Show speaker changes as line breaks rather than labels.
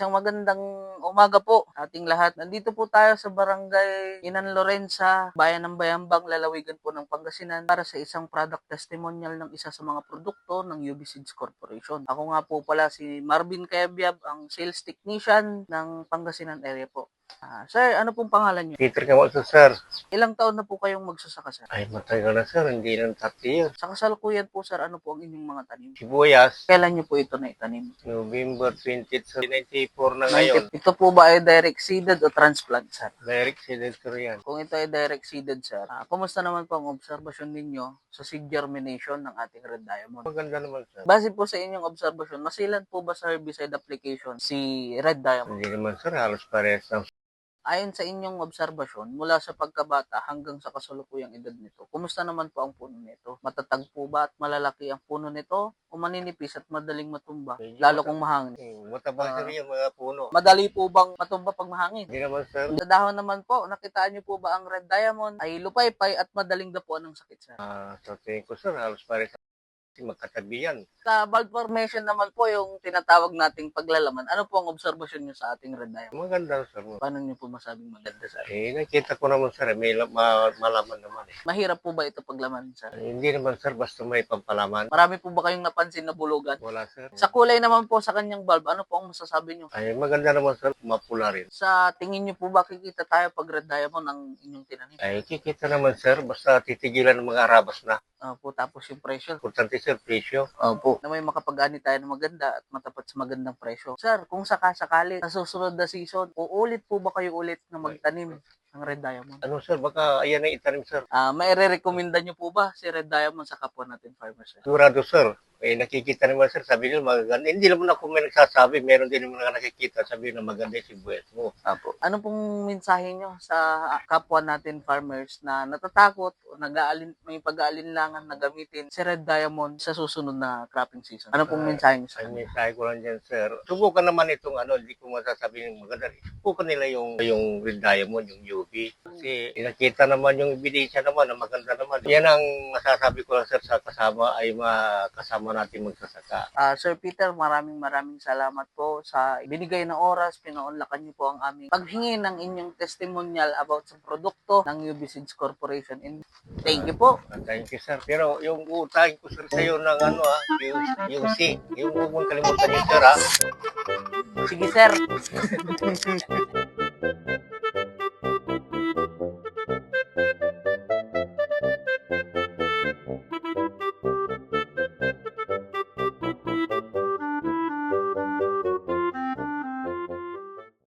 Isang magandang umaga po ating lahat. Nandito po tayo sa barangay Inan Lorenza, bayan ng Bayambang, lalawigan po ng Pangasinan para sa isang product testimonial ng isa sa mga produkto ng UB Seeds Corporation. Ako nga po pala si Marvin Kayabyab, ang sales technician ng Pangasinan area po. Ah, sir, ano pong pangalan niyo?
Peter ka mo sir.
Ilang taon na po kayong magsasaka, sir?
Ay, matagal na sir. Hindi lang 30 years.
Sa kasalukuyan po, sir, ano po ang inyong mga tanim?
Sibuyas,
Kailan niyo po ito na itanim?
November 20, 94 na ngayon.
Ito po ba ay direct seeded o transplant, sir?
Direct seeded sir yan.
Kung ito ay direct seeded, sir, ah, kumusta naman po ang observation ninyo sa seed germination ng ating red diamond?
Maganda naman sir.
Base po sa inyong observation, masilan po ba sa herbicide application si red diamond?
Hindi naman sir. Halos parehas lang.
Ayon sa inyong observation, mula sa pagkabata hanggang sa kasalukuyang edad nito, kumusta naman po ang puno nito? Matatag po ba at malalaki ang puno nito? O maninipis at madaling matumba? Lalo kung mahangin.
Eh, Matabang sir yung mga puno.
Madali po bang matumba pag mahangin?
Hindi naman sir.
Sa dahon naman po, nakitaan niyo po ba ang red diamond ay lupay-pay at madaling dapuan ng sakit, sir?
Ah, sa tingin ko sir, halos kasi magkatabi yan.
Sa bulb formation naman po, yung tinatawag nating paglalaman, ano po ang observation niyo sa ating red diamond?
Maganda sir.
Paano niyo po masabing maganda, sir?
Eh, nakita ko naman sir, may la- ma- malaman naman eh.
Mahirap po ba ito paglaman, sir?
Eh, Hindi naman sir, basta may pampalaman.
Marami po ba kayong napansin na bulugan?
Wala sir.
Sa kulay naman po sa kanyang bulb, ano po ang masasabi niyo?
Ay, maganda naman sir, mapula rin.
Sa tingin niyo po ba kikita tayo pag red diamond ang inyong tinanim?
Ay, kikita naman sir, basta titigilan ng mga arabas na.
Opo, tapos yung presyo.
Importante sir, presyo.
Opo. Na may makapag-ani tayo ng maganda at matapat sa magandang presyo. Sir, kung sakasakali sa susunod na season, uulit po ba kayo ulit na magtanim ng red diamond?
Ano sir, baka ayan ang itanim sir.
Ah, may re-recommenda niyo po ba si red diamond sa kapwa natin farmers?
Sigurado sir. Eh, nakikita naman sir, sabi nila magaganda. Hindi naman ako may nagsasabi, meron din naman na nakikita, sabi na maganda yung sibuyas mo.
Apo. Ano pong mensahe niyo sa kapwa natin farmers na natatakot o nag-aalin, may pag-aalinlangan na gamitin si red diamond sa susunod na cropping season? Ano pong mensahe niyo sa
Ay,
kanila?
mensahe ko lang dyan sir. Subukan naman itong ano, hindi ko masasabi ng maganda. Subukan nila yung, yung red diamond, yung UV. Kasi nakita naman yung ebidensya naman na maganda naman. Yan ang masasabi ko lang sir sa kasama ay makasama natin magsasaka.
Ah, Sir Peter, maraming maraming salamat po sa binigay na oras. Pinaunlakan niyo po ang aming paghingi ng inyong testimonial about sa produkto ng UB Seeds Corporation. And thank you po.
Ah, Thank you, sir. Pero yung utang ko, sir, sa'yo ng ano, ah, yung, yung C, yung huwag kalimutan yung sir, ah.
Sige, sir.